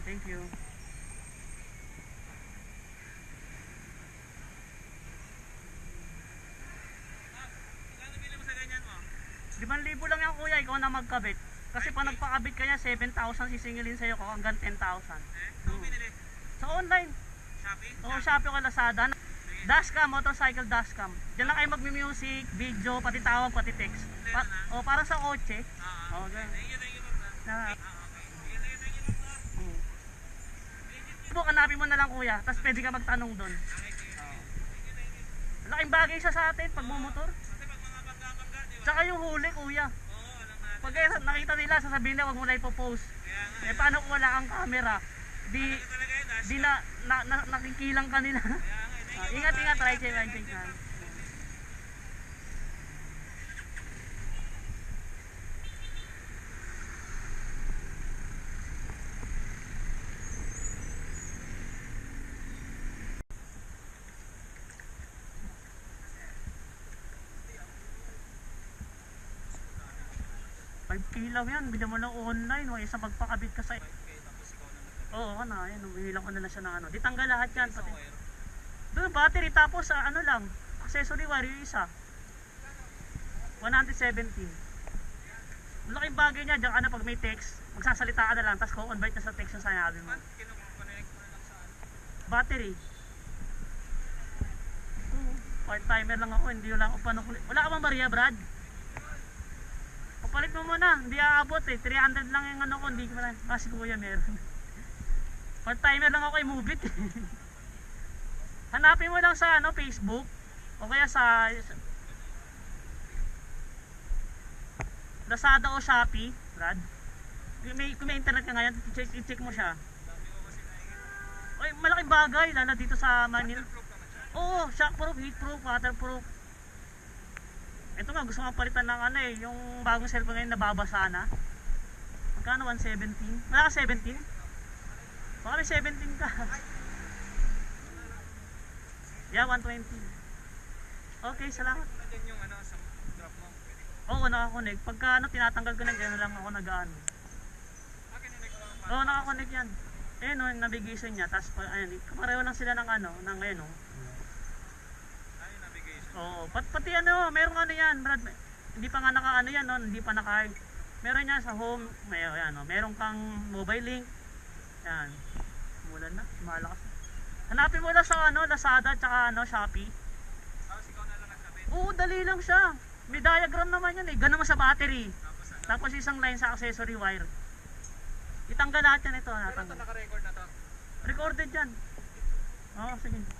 Okay, thank you. Mo? 5,000 lang yan kuya, ikaw na magkabit. Kasi pa nagpakabit ka niya, 7,000 sisingilin sa'yo ko hanggang 10,000. Eh? Saan mo binili? Sa online, Shopee? o Shopee o Lazada, dashcam, motorcycle dashcam. Diyan lang kayo magmi-music, video, pati tawag, pati text. Pa o para sa kotse. Ah, O, ganun. Thank you, thank you. Na, Ah, okay. Thank you, thank you, thank you, ma'am. mm. Book, hanapin mo na lang kuya, tapos pwede ka magtanong doon. Laking bagay siya sa atin pag ba? Tsaka yung huli kuya. Pag eh, nakita nila, sasabihin nila, wag mo na ipopost. Eh paano kung wala kang camera? Di, di na, na, na nakikilang ka nila. Kaya nga, eh, thank Ah, 5k yan, bilhin mo lang online, may isang magpakabit ka sa... 5k, tapos ikaw na. Oo, ano, ayun, umihilang ko na lang siya ng ano. Ditanggal lahat yan. Pati... Doon, battery, tapos ano lang, accessory wire, yung isa. 117. Ang laking bagay niya, diyan ka na pag may text, magsasalita ka na lang, tapos co-convert na sa text yung sinabi mo. Battery. Part-timer lang ako, hindi wala ako panukuli. Wala ka bang Maria, Brad? Papalit mo muna, hindi aabot eh. 300 lang yung ano ko, hindi ko na. Kasi kuya meron. Part timer lang ako, i-move it. Hanapin mo lang sa ano, Facebook. O kaya sa Lazada o Shopee, Brad. Kung may, kung may internet ka ngayon, check, check mo siya. Ay, malaking bagay, lalo dito sa Manila. Oo, shockproof, heatproof, waterproof. Ito nga, gusto nga palitan ng ano eh, yung bagong cellphone ngayon nababasa na. Magkano? 117? Wala ka 17? Baka may 17 ka. yeah, 120. Okay, salamat. Dyan yung ano, sa drop mo. Oo, nakakonect. Pagka ano, tinatanggal ko na gano'n lang ako nag-ano. Oo, nakakonect yan. Eh, no, yung navigation niya. Tapos, ayun, kapareho lang sila ng ano, ng oh. Ah, yung navigation. Oo, pat, pati ano, meron ano yan, Brad. Hindi pa nga naka ano yan, no? hindi pa naka Meron yan sa home, may yan, no? meron kang mobile link. Yan. Mulan na, malakas. Hanapin mo lang sa ano, Lazada tsaka ano, Shopee. Tapos ikaw na lang nagkabit. Oo, dali lang siya. May diagram naman yan eh. Ganun mo sa battery. Tapos ano. Tapos isang line sa accessory wire. Itanggal lahat yan ito. Pero ito naka-record na to. Recorded yan. Oo, sige.